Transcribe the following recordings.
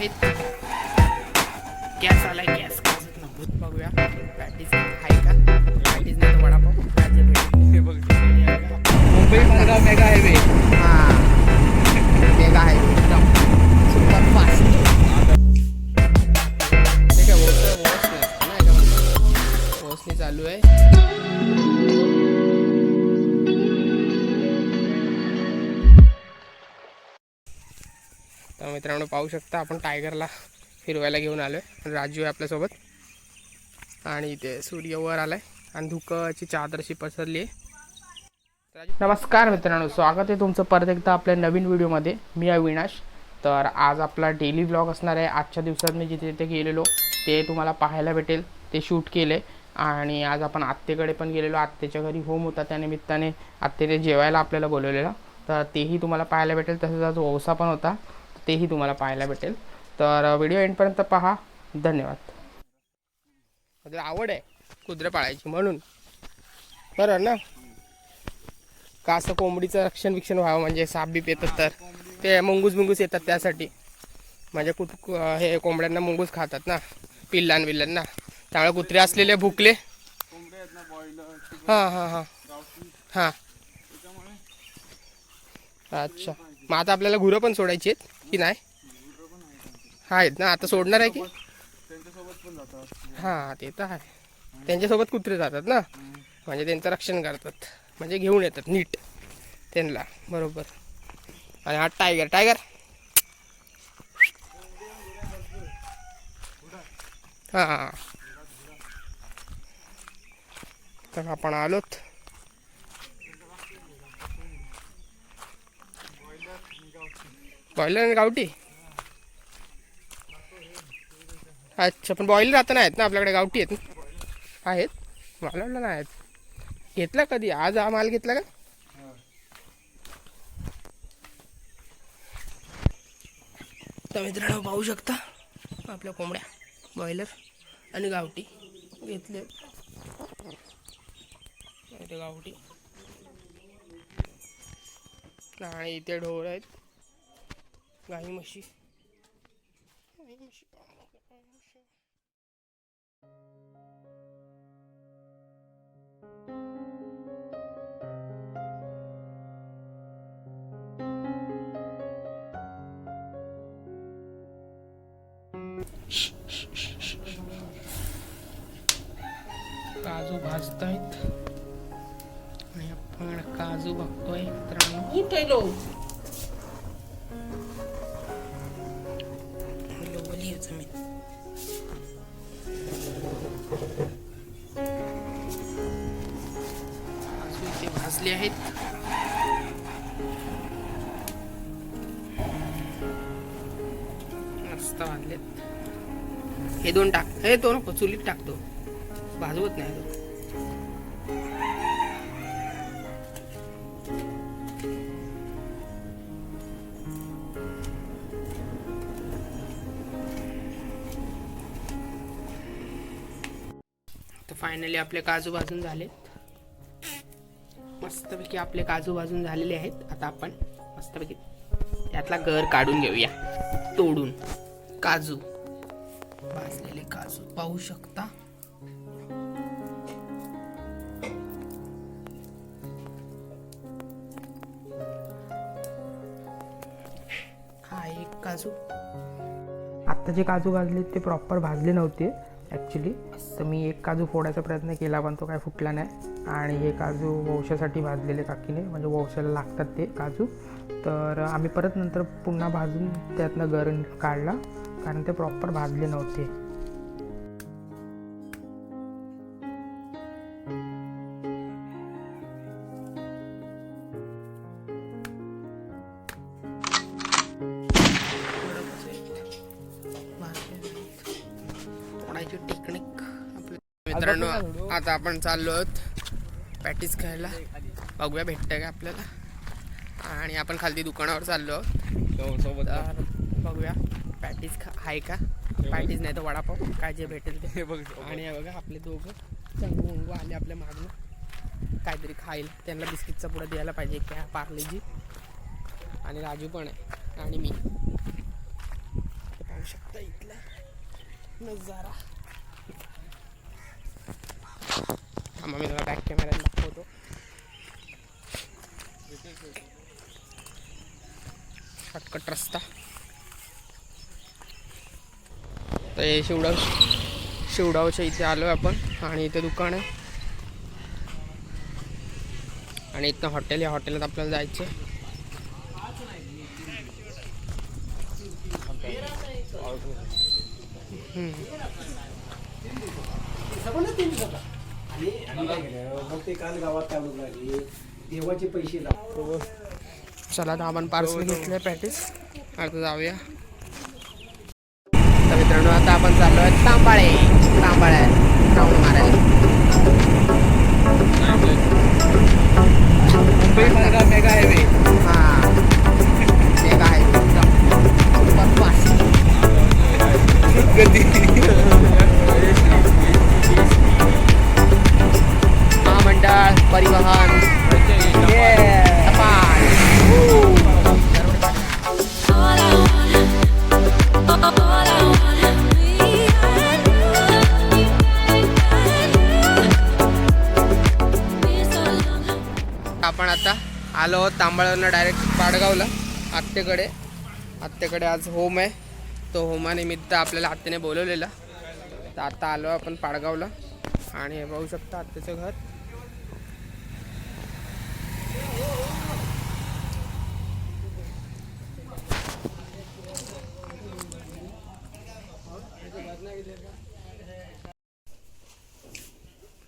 आहेत. गॅस आलाय गॅस खाजत ना भूत बघूया. पॅटीज आहे का? मित्रांनो पाहू शकता आपण टायगरला फिरवायला घेऊन आलो आहे राजू आहे आपल्यासोबत. आणि इथे सूर्य वर आलाय आणि धुकाची चादरशी पसरली आहे नमस्कार मित्रांनो स्वागत आहे तुमचं परत एकदा आपल्या नवीन व्हिडिओमध्ये. मी आहे विनाश तर आज आपला डेली ब्लॉग असणार आहे. आजच्या दिवसात मी जिथे तिथे गेलेलो ते तुम्हाला पाहायला भेटेल. ते शूट केले. आणि आज आपण आत्तेकडे पण गेलेलो. आत्तेच्या घरी होम होता त्या निमित्ताने आत्तेने जेवायला आपल्याला बोलवलेलं. तर तेही तुम्हाला पाहायला भेटेल. तसंच आज ओसा पण होता. तेही तुम्हाला पाहायला भेटेल. तर व्हिडिओ एंडपर्यंत पहा. धन्यवाद. मला आवड आहे कुत्रे पाळायची म्हणून. बरं ना? का असं कोंबडीचं रक्षण विक्षण व्हावं म्हणजे साप बीप येतात तर? ते मुंगूस मुंगूस येतात त्यासाठी. म्हणजे कुत हे कोंबड्यांना मुंगूस खातात ना? पिल्लान बिल्लांना त्यामुळे कुत्रे असलेले भुकले. हां हां हां. हां. अच्छा. मग आता आपल्याला गुरं पण सोडायची आहेत की नाही? आहेत ना आता सोडणार आहे की? हां ते तर आहे. त्यांच्यासोबत कुत्रे जातात ना? म्हणजे त्यांचं रक्षण करतात. म्हणजे घेऊन येतात नीट. त्यांना बरोबर. आणि हा टायगर टायगर हां. तर आपण आलोत. बॉयलर आणि गावठी? अच्छा पण बॉयलर आता नाही आहेत ना आपल्याकडे गावठी आहेत ना? आहेत? मला वाटलं नाही आहेत घेतला कधी? आज हा माल घेतला का? तर मित्रांनो पाहू शकता आपल्या कोंबड्या बॉयलर आणि गावठी. घेतले. गावठी. आणि इथे ढोर आहेत. गाई म्हशी. गाई म्हशी गाई म्हशी. काजू भाजतायत. आणि आपण काजू बघतोय मित्रांनो. उठायलो लोबली आहे जमीन काजू इथे भाजले आहेत. मस्त भाजलेत. हे दोन टाक हे तो नको चुलीत टाकतो. भाजवत नाही तर फायनली आपले काजू भाजून झालेत मस्तपैकी आपले काजू भाजून झालेले आहेत. आता आपण मस्तपैकी त्यातला गर काढून घेऊया. तोडून. काजू. भाजलेले काजू. पाहू शकता? हा एक काजू. आत्ता जे काजू भाजले ते प्रॉपर भाजले नव्हते ॲक्च्युली तर मी एक काजू फोडायचा प्रयत्न केला पण तो काय फुटला नाही. आणि हे काजू वंशासाठी भाजलेले काकीने म्हणजे वंशाला लागतात ते काजू. तर आम्ही परत नंतर पुन्हा भाजून त्यातनं गरम काढला कारण ते प्रॉपर भाजले नव्हते. टेक्निक मित्रांनो आता आपण चाललो आहोत पॅटीस खायला. बघूया भेटतंय का आपल्याला? आणि आपण खालती दुकानावर चाललो आहोत. सोबत बघूया पॅटीस खा आहे का? पॅटीस नाही तर वडापाव. काय जे भेटेल ते. हे बघ आणि हे बघा आपले दोघं. चंगू आले आपल्या मागणं काहीतरी खायला त्यांना बिस्किटचा पुढे द्यायला पाहिजे क्या पार्लेजी. आणि राजू पण आहे. आणि मी. पाहू शकता शकता इथला नजारा. थांबा मी तुला बॅक कॅमेऱ्यात दाखवतो शॉर्टकट रस्ता तर हे शिवडाव शिवडावच्या इथे आलो आहे आपण आणि इथे दुकान आहे आणि इथनं हॉटेल या हॉटेलात आपल्याला जायचं आहे. मग ते काल गावात चालू झाली देवाचे पैसे लागतो चला आपण पार्सल घेतलं पॅटीस आता जाऊया. तर मित्रांनो आता आपण चाललो आहे तांबाळे. तांबाळे राऊंड मारायला. मेगा हायवे हां. ते काय आपण आता आलो आहोत तांबळवरनं डायरेक्ट पाडगावला आत्तेकडे. आत्तेकडे आज होम आहे. तो होमानिमित्त आपल्याला आत्तेने बोलवलेला. तर आता आलो आपण पाडगावला. आणि हे पाहू शकता आत्तेचं घर.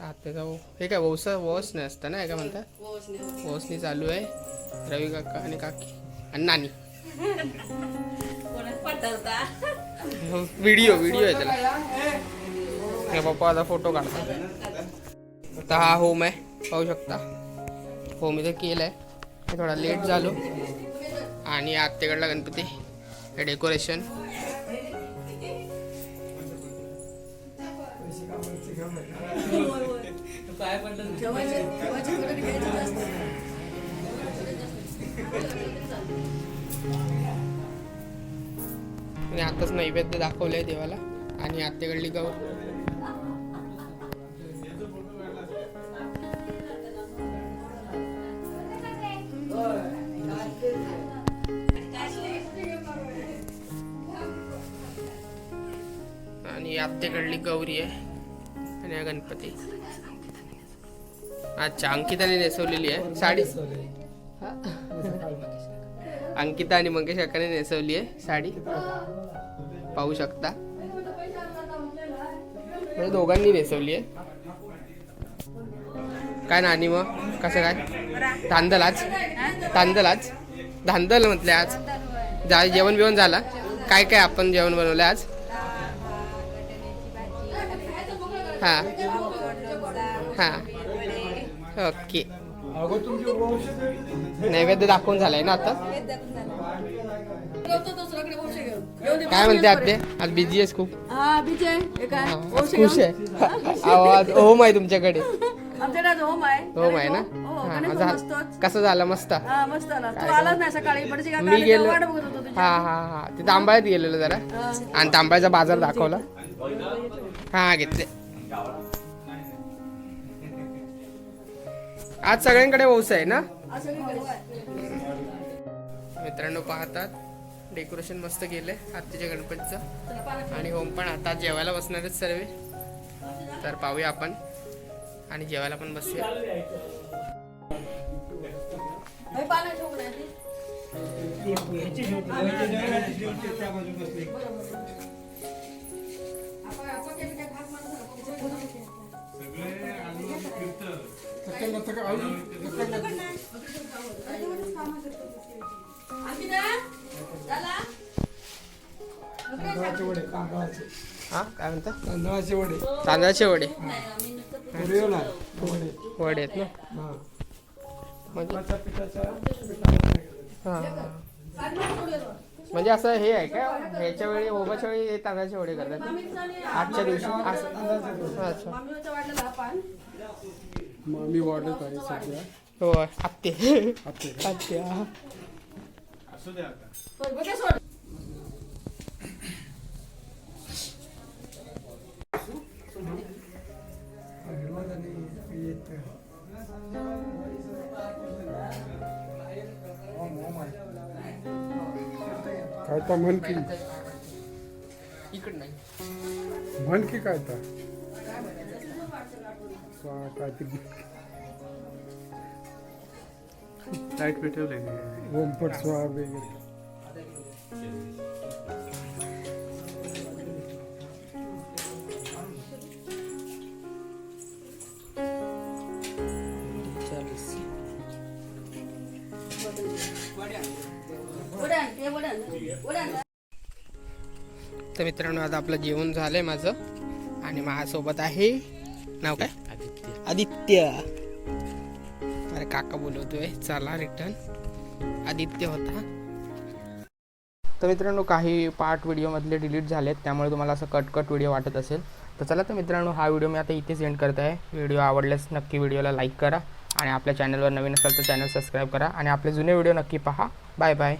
आत्तेचा हे काय वौस वस नाही असतं ना काय म्हणतात? वोसनी चालू आहे. रवी काका आणि काकी आणि नानी. व्हिडिओ व्हिडिओ आहे त्याला. हे पप्पा आता फोटो काढतात. आता हा होम आहे. पाहू शकता. होम इथे केलं आहे थोडा लेट झालो. आणि आत्तेकडला गणपती. हे डेकोरेशन आणि आताच नैवेद्य दाखवलंय देवाला. आणि आत्तेकडली गौर. आणि आत्तेकडली गौरी आहे. आणि हा गणपती. अच्छा अंकिताने नेसवलेली आहे. साडी. अंकिता आणि मंगेश काकाने नेसवली आहे साडी. पाहू शकता. म्हणजे दोघांनी नेसवली आहे काय नानी मग? कसं काय? धांदल आज धांदल आज धांदल म्हटले आज. जा जेवण बिवण झाला. काय काय आपण जेवण बनवलं आज? हां. हां. ओके. नैवेद्य दाखवून झालाय ना आता? काय म्हणते आत्ते आज बिझी आहेस खूप. हा हे हा, खुश आहे. आवाज होम आहे तुमच्याकडे. होम आहे. होम आहे ना? हो हा, हा- कसं झालं? मस्त. हा मी गेलो तेव्हा वाट बघत होतो तुझी हा हा हा. ते तांबाळ्यात गेलेलो जरा. हा. आणि तांबाळ्याचा बाजार दाखवला. हा घेतले. आज सगळ्यांकडे ओस आहे ना? मित्रांनो पाहतात डेकोरेशन मस्त केलंय आत्तीच्या गणपतीचं. आणि होम पण आता जेवायला बसणारच सर्व. तर पाहूया आपण. आणि जेवायला पण बसूया. हे काय तांदळाचे वडे तांदळाचे हा काय म्हणता? तांदळाचे वडे. तांदळाचे वडे वडे आहेत ना? म्हणजे म्हणजे असं हे आहे का? ह्याच्या वेळी ओबाच्या वेळी हे तांदळाचे वडे करतात आजच्या दिवशी. अच्छा मग मी वाढत आहे सध्या. होय आत्ते. आत्ते. का? काय तर म्हण की. नाही. म्हण की काय तर. वा, काय ते लाइट पेटवलंय ओमपट स्वाहा वगैरे वड्या ते वड्या वड्या तर मित्रांनो आता आपलं जेवण झालंय माझं. आणि माझ्यासोबत आहे नाव काय? आदित्य. अरे काका बोलवतोय चला रिटर्न आदित्य होता. तर मित्रांनो काही पार्ट व्हिडिओमधले डिलीट झालेत त्यामुळे तुम्हाला असं कट कट व्हिडिओ वाटत असेल. तर चला तर मित्रांनो हा व्हिडिओ मी आता इथेच एंड करत आहे व्हिडिओ आवडल्यास नक्की व्हिडिओला लाईक करा आणि आपल्या चॅनलवर नवीन असाल तर चॅनल सबस्क्राईब करा. आणि आपले जुने व्हिडिओ नक्की पहा. Bye bye